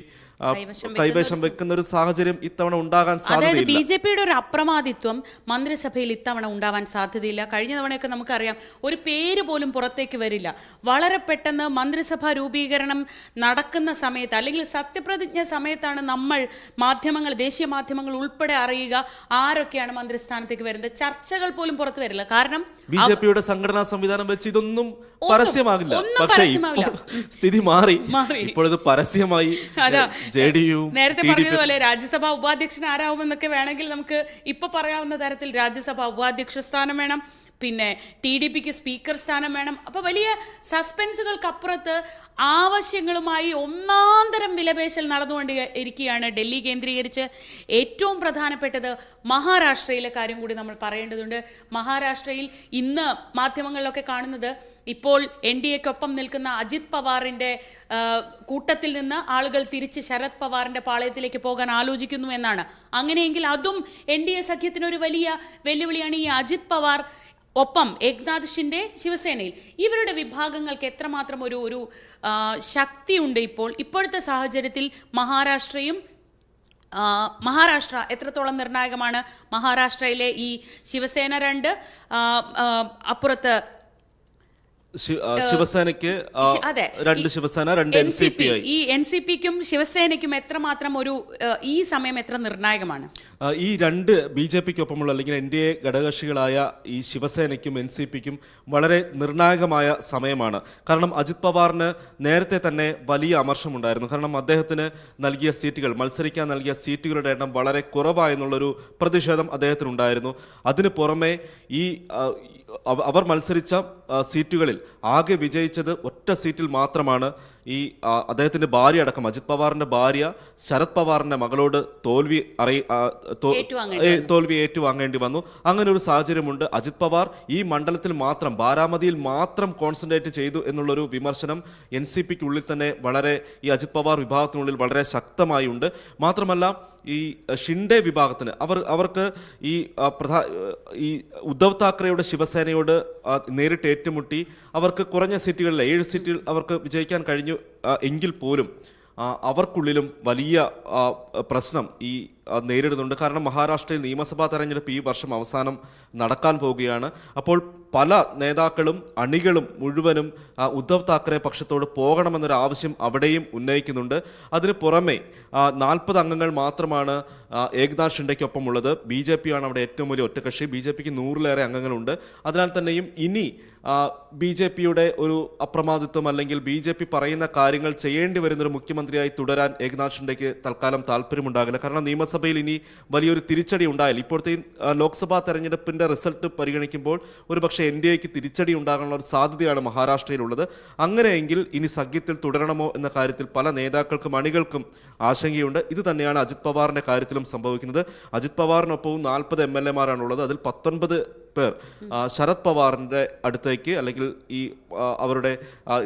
Speaker 1: കൈവശം
Speaker 2: വെക്കുന്ന ഒരു സാഹചര്യം ഇത്തവണ ഉണ്ടാകാൻ സാധ്യത
Speaker 1: ബി ജെ പിയുടെ ഒരു അപ്രമാദിത്വം മന്ത്രിസഭയിൽ ഇത്തവണ ഉണ്ടാവാൻ സാധ്യതയില്ല. കഴിഞ്ഞ തവണയൊക്കെ നമുക്കറിയാം ഒരു പേര് പോലും പുറത്തേക്ക് വരില്ല. വളരെ പെട്ടെന്ന് മന്ത്രിസഭാ രൂപീകരണം നടക്കുന്ന സമയത്ത് അല്ലെങ്കിൽ സത്യപ്രതിജ്ഞ സമയത്താണ് നമ്മൾ മാധ്യമങ്ങൾ ദേശീയ മാധ്യമങ്ങൾ ഉൾപ്പെടെ അറിയുക ആരൊക്കെയാണ് മന്ത്രിസ്ഥാനത്തേക്ക് വരുന്നത്. ചർച്ചകൾ പോലും പുറത്തു വരില്ല. കാരണം
Speaker 2: ബി ജെ പിയുടെ സംഘടനാ സംവിധാനം വെച്ച് ഇതൊന്നും പരസ്യമാകില്ല. പക്ഷെ ഇപ്പോൾ സ്ഥിതി മാറി. ഇപ്പോഴത് പരസ്യമായി. ജെ ഡി യു
Speaker 1: നേരത്തെ പറഞ്ഞതുപോലെ രാജ്യസഭാ ഉപാധ്യക്ഷൻ ആരാവുമെന്നൊക്കെ വേണമെങ്കിൽ നമുക്ക് ഇപ്പൊ പറയാവുന്ന തരത്തിൽ രാജ്യസഭാ ഉപാധ്യക്ഷ സ്ഥാനം വേണം. പിന്നെ ടി ഡി പിക്ക് സ്പീക്കർ സ്ഥാനം വേണം. അപ്പൊ വലിയ സസ്പെൻസുകൾക്കപ്പുറത്ത് ആവശ്യങ്ങളുമായി ഒന്നാന്തരം വിലപേശൽ നടന്നുകൊണ്ട് ഇരിക്കുകയാണ് ഡൽഹി കേന്ദ്രീകരിച്ച് ഏറ്റവും പ്രധാനപ്പെട്ടത് മഹാരാഷ്ട്രയിലെ കാര്യം കൂടി നമ്മൾ പറയേണ്ടതുണ്ട്. മഹാരാഷ്ട്രയിൽ ഇന്ന് മാധ്യമങ്ങളിലൊക്കെ കാണുന്നത് ഇപ്പോൾ എൻ ഡി എക്കൊപ്പം നിൽക്കുന്ന അജിത് പവാറിന്റെ കൂട്ടത്തിൽ നിന്ന് ആളുകൾ തിരിച്ച് ശരത് പവാറിന്റെ പാളയത്തിലേക്ക് പോകാൻ ആലോചിക്കുന്നു എന്നാണ്. അങ്ങനെയെങ്കിൽ അതും എൻ ഡി എ സഖ്യത്തിനൊരു വലിയ വെല്ലുവിളിയാണ് ഈ അജിത് പവാർ ഒപ്പം ഏക്നാഥ് ഷിൻഡെ ശിവസേനയിൽ. ഇവരുടെ വിഭാഗങ്ങൾക്ക് എത്രമാത്രം ഒരു ഒരു ശക്തിയുണ്ട് ഇപ്പോൾ. ഇപ്പോഴത്തെ സാഹചര്യത്തിൽ മഹാരാഷ്ട്രയും മഹാരാഷ്ട്ര എത്രത്തോളം നിർണായകമാണ്? മഹാരാഷ്ട്രയിലെ ഈ ശിവസേന രണ്ട് അപ്പുറത്ത്
Speaker 2: ശിവസേനയ്ക്ക്
Speaker 1: അതെ.
Speaker 2: രണ്ട് ശിവസേന രണ്ട് എൻ സി പി
Speaker 1: ഈ എൻ സി പിക്കും ശിവസേനയ്ക്കും എത്രമാത്രം ഒരു ഈ സമയം എത്ര നിർണായകമാണ്?
Speaker 2: ഈ രണ്ട് ബി ജെ പിക്ക് ഒപ്പമുള്ള അല്ലെങ്കിൽ എൻ ഡി എ ഘടകകക്ഷികളായ ഈ ശിവസേനയ്ക്കും എൻ സി പിക്കും വളരെ നിർണായകമായ സമയമാണ്. കാരണം അജിത് പവാറിന് നേരത്തെ തന്നെ വലിയ അമർഷമുണ്ടായിരുന്നു. കാരണം അദ്ദേഹത്തിന് നൽകിയ സീറ്റുകൾ മത്സരിക്കാൻ നൽകിയ സീറ്റുകളുടെ എണ്ണം വളരെ കുറവായെന്നുള്ളൊരു പ്രതിഷേധം അദ്ദേഹത്തിനുണ്ടായിരുന്നു. അതിന് പുറമെ ഈ അവർ മത്സരിച്ച സീറ്റുകളിൽ ആകെ വിജയിച്ചത് ഒറ്റ സീറ്റിൽ മാത്രമാണ് ഈ അദ്ദേഹത്തിന്റെ ഭാര്യ അടക്കം അജിത് പവാറിന്റെ ഭാര്യ ശരത് പവാറിന്റെ മകളോട് തോൽവി അറിയ തോൽവി ഏറ്റുവാങ്ങേണ്ടി വന്നു. അങ്ങനെ ഒരു സാഹചര്യമുണ്ട്. അജിത് പവാർ ഈ മണ്ഡലത്തിൽ മാത്രം ബാരാമതിയിൽ മാത്രം കോൺസെൻട്രേറ്റ് ചെയ്തു എന്നുള്ളൊരു വിമർശനം എൻ സി പിക്കുള്ളിൽ തന്നെ വളരെ ഈ അജിത് പവാർ വിഭാഗത്തിനുള്ളിൽ വളരെ ശക്തമായി ഉണ്ട് മാത്രമല്ല ഈ ഷിൻഡെ വിഭാഗത്തിന് അവർ അവർക്ക് ഈ പ്രധാ ഈ ഉദ്ധവ് താക്കറെയുടെ ശിവസേനയോട് നേരിട്ട് ഏറ്റുമുട്ടി അവർക്ക് കുറഞ്ഞ സീറ്റുകളിൽ ഏഴ് സീറ്റുകൾ അവർക്ക് വിജയിക്കാൻ കഴിഞ്ഞു എങ്കിൽ പോലും അവർക്കുള്ളിലും വലിയ പ്രശ്നം ഈ നേരിടുന്നുണ്ട്. കാരണം മഹാരാഷ്ട്രയിൽ നിയമസഭാ തെരഞ്ഞെടുപ്പ് ഈ വർഷം അവസാനം നടക്കാൻ പോവുകയാണ്. അപ്പോൾ പല നേതാക്കളും അണികളും മുഴുവനും ഉദ്ധവ് താക്കറെ പക്ഷത്തോട് പോകണമെന്നൊരു ആവശ്യം അവിടെയും ഉന്നയിക്കുന്നുണ്ട്. അതിന് പുറമെ നാൽപ്പത് അംഗങ്ങൾ മാത്രമാണ് ഏകനാഥ് ഷിൻഡയ്ക്കൊപ്പം ഉള്ളത് ബി ജെ പി ആണ് അവിടെ ഏറ്റവും വലിയ ഒറ്റകക്ഷി. ബി ജെ പിക്ക് നൂറിലേറെ അംഗങ്ങളുണ്ട്. അതിനാൽ തന്നെയും ഇനി ബി ജെ പിയുടെ ഒരു അപ്രമാദിത്വം അല്ലെങ്കിൽ ബി ജെ പി പറയുന്ന കാര്യങ്ങൾ ചെയ്യേണ്ടി വരുന്നൊരു മുഖ്യമന്ത്രിയായി തുടരാൻ ഏകനാഥ് ഷിൻഡയ്ക്ക് തൽക്കാലം താല്പര്യമുണ്ടാകില്ല കാരണം നിയമസഭയിൽ ഇനി വലിയൊരു തിരിച്ചടി ഉണ്ടായാൽ ഇപ്പോഴത്തെ ലോക്സഭാ തെരഞ്ഞെടുപ്പിന്റെ റിസൾട്ട് പരിഗണിക്കുമ്പോൾ ഒരു പക്ഷേ എൻ ഡി എക്ക് തിരിച്ചടി ഉണ്ടാകാനുള്ള ഒരു സാധ്യതയാണ് മഹാരാഷ്ട്രയിലുള്ളത്. അങ്ങനെയെങ്കിൽ ഇനി സഖ്യത്തിൽ തുടരണമോ എന്ന കാര്യത്തിൽ പല നേതാക്കൾക്കും അണികൾക്കും ആശങ്കയുണ്ട്. ഇത് തന്നെയാണ് അജിത് പവാറിന്റെ കാര്യത്തിലും സംഭവിക്കുന്നത്. അജിത് പവാറിനൊപ്പവും നാൽപ്പത് എം എൽ എമാരാണുള്ളത് അതിൽ പത്തൊൻപത് പേർ. ശരത് പവാറിന്റെ അടുത്തേക്ക് അല്ലെങ്കിൽ ഈ അവരുടെ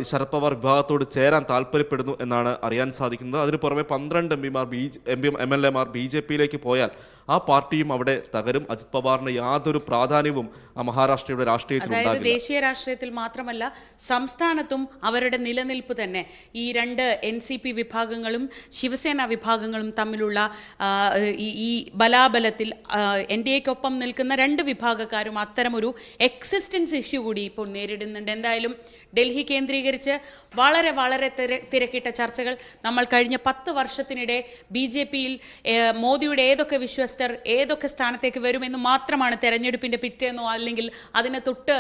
Speaker 2: ഈ ശരത് പവാർ വിഭാഗത്തോട് ചേരാൻ താല്പര്യപ്പെടുന്നു എന്നാണ് അറിയാൻ സാധിക്കുന്നത്. അതിന് പുറമെ പന്ത്രണ്ട് എം പിമാർ B M P M L എമാർ ബി ജെ പിയിലേക്ക് പോയാൽ ആ പാർട്ടിയും അവിടെ തകരും. അജിത് പവാറിന് യാതൊരു പ്രാധാന്യവും ആ മഹാരാഷ്ട്രയുടെ രാഷ്ട്രീയത്തിൽ
Speaker 1: അതായത് ദേശീയ രാഷ്ട്രീയത്തിൽ മാത്രമല്ല സംസ്ഥാനത്തും അവരുടെ നിലനിൽപ്പ് തന്നെ. ഈ രണ്ട് എൻ സി പി വിഭാഗങ്ങളും ശിവസേന വിഭാഗങ്ങളും തമ്മിലുള്ള ഈ ഈ ബലാബലത്തിൽ എൻ ഡി എക്കൊപ്പം നിൽക്കുന്ന രണ്ട് വിഭാഗക്കാരും അത്തരമൊരു എക്സിസ്റ്റൻസ് ഇഷ്യൂ കൂടി ഇപ്പോൾ നേരിടുന്നുണ്ട്. എന്തായാലും ഡൽഹി കേന്ദ്രീകരിച്ച് വളരെ വളരെ തിര- തിരക്കിട്ട ചർച്ചകൾ നമ്മൾ കഴിഞ്ഞ പത്ത് വർഷത്തിനിടെ ബി ജെ പിയിൽ മോദിയുടെ ഏതൊക്കെ വിശ്വസ്തർ ഏതൊക്കെ സ്ഥാനത്തേക്ക് വരുമെന്ന് മാത്രമാണ് തെരഞ്ഞെടുപ്പിന്റെ പിറ്റേന്നോ അല്ലെങ്കിൽ അതിന് തൊട്ട്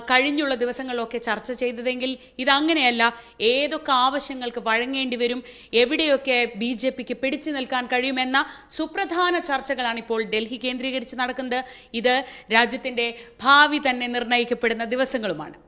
Speaker 1: കഴിഞ്ഞുള്ള ദിവസങ്ങളിലൊക്കെ ചർച്ച ചെയ്തതെങ്കിൽ ഇതങ്ങനെയല്ല. ഏതൊക്കെ ആവശ്യങ്ങൾക്ക് വഴങ്ങേണ്ടി വരും എവിടെയൊക്കെ ബി ജെ പിക്ക് പിടിച്ചു നിൽക്കാൻ കഴിയുമെന്ന സുപ്രധാന ചർച്ചകളാണ് ഇപ്പോൾ ഡൽഹി കേന്ദ്രീകരിച്ച് നടക്കുന്നത്. ഇത് ഭാവി തന്നെ നിർണയിക്കപ്പെടുന്ന ദിവസങ്ങളുമാണ്.